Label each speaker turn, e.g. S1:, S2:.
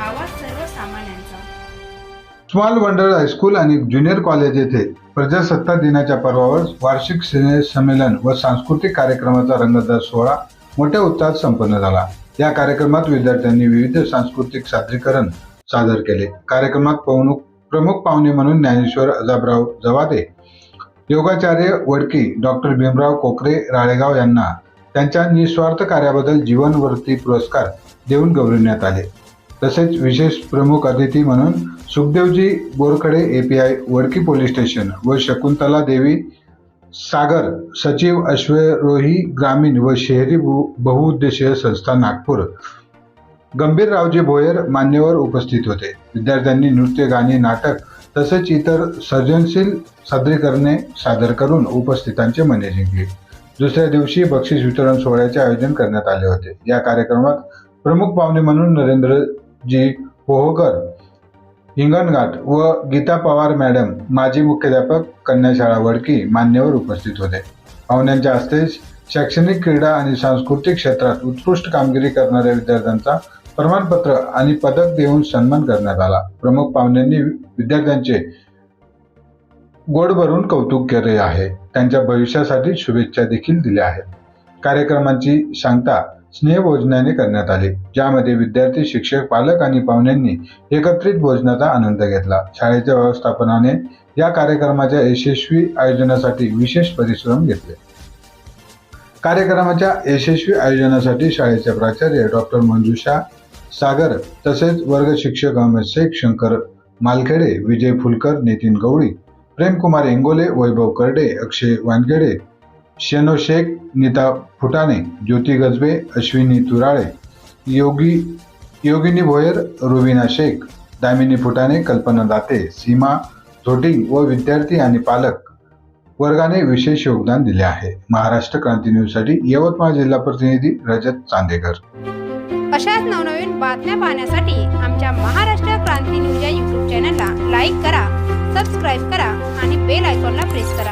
S1: आवाज सर्वसामान्यांचा.
S2: Small wonder high school आणि ज्युनियर कॉलेज येथे प्रजासत्ताक दिनाच्या पर्वावर वार्षिक संमेलन व सांस्कृतिक कार्यक्रमाचा रंगतदार सोहळा मोठ्या उत्साहात संपन्न झाला. या कार्यक्रमात विद्यार्थ्यांनी विविध सांस्कृतिक सादरीकरण सादर केले. कार्यक्रमात पवनुक प्रमुख पाहुणे म्हणून ज्ञानेश्वर अजाबराव जवादे योगाचार्य वडकी डॉक्टर भीमराव कोकरे राळेगाव यांना त्यांच्या निस्वार्थ कार्याबद्दल जीवनवर्ती पुरस्कार देऊन गौरविण्यात आले. तसेच विशेष प्रमुख अतिथी म्हणून Sukhdevji Borkhade API Wadki police station व शकुंतला देवी सागर सचिव अश्वरोही ग्रामीण व शहरी बहुउद्देशीय संस्था नागपूर. गंभीररावजी भोयर मान्यवर उपस्थित होते. विद्यार्थ्यांनी नृत्य गाणी नाटक तसेच इतर सर्जनशील सादरीकरणे सादर करून उपस्थितांचे मने जिंकले. दुसऱ्या दिवशी बक्षीस वितरण सोहळ्याचे आयोजन करण्यात आले होते. या कार्यक्रमात प्रमुख पाहुणे म्हणून नरेंद्र जी पोहोकर हिंगणघाट व गीता पवार मॅडम माजी मुख्याध्यापक कन्याशाळा वडकी मान्यवर उपस्थित होते. पाहुण्यांच्या हस्ते शैक्षणिक क्रीडा आणि सांस्कृतिक क्षेत्रात उत्कृष्ट कामगिरी करणाऱ्या विद्यार्थ्यांचा प्रमाणपत्र आणि पदक देऊन सन्मान करण्यात आला. प्रमुख पाहुण्यांनी विद्यार्थ्यांचे गोड भरून कौतुक केले आहे. त्यांच्या भविष्यासाठी शुभेच्छा देखील दिल्या आहेत. कार्यक्रमांची सांगता स्नेहभोजनाने करण्यात आले ज्यामध्ये विद्यार्थी शिक्षक पालक आणि पाहुण्यांनी एकत्रित भोजनाचा आनंद घेतला. शाळेच्या व्यवस्थापनाने या कार्यक्रमाच्या यशस्वी आयोजनासाठी विशेष परिश्रम घेतले. कार्यक्रमाच्या यशस्वी आयोजनासाठी शाळेचे प्राचार्य डॉक्टर मंजुषा सागर तसेच वर्ग शिक्षक अहमद शेख शंकर मालखेडे विजय फुलकर नितीन गवळी प्रेमकुमार इंगोले वैभव करडे अक्षय वानखेडे शेनो शेख नीता फुटाणे ज्योती गजबे अश्विनी तुराळे योगी योगिनी भोयर रुबिना शेख दामिनी फुटाणे कल्पना दाते सीमा झोटिंग व विद्यार्थी आणि पालक वर्गाने विशेष योगदान दिले आहे. महाराष्ट्र क्रांती न्यूजसाठी यवतमाळ जिल्हा प्रतिनिधी रजत चांदेकर.
S1: अशाच नवनवीन बातम्या पाहण्यासाठी आमच्या महाराष्ट्र क्रांती न्यूज या यूट्यूब चॅनलला लाईक करा सबस्क्राईब करा आणि बेल आयकॉनला प्रेस करा.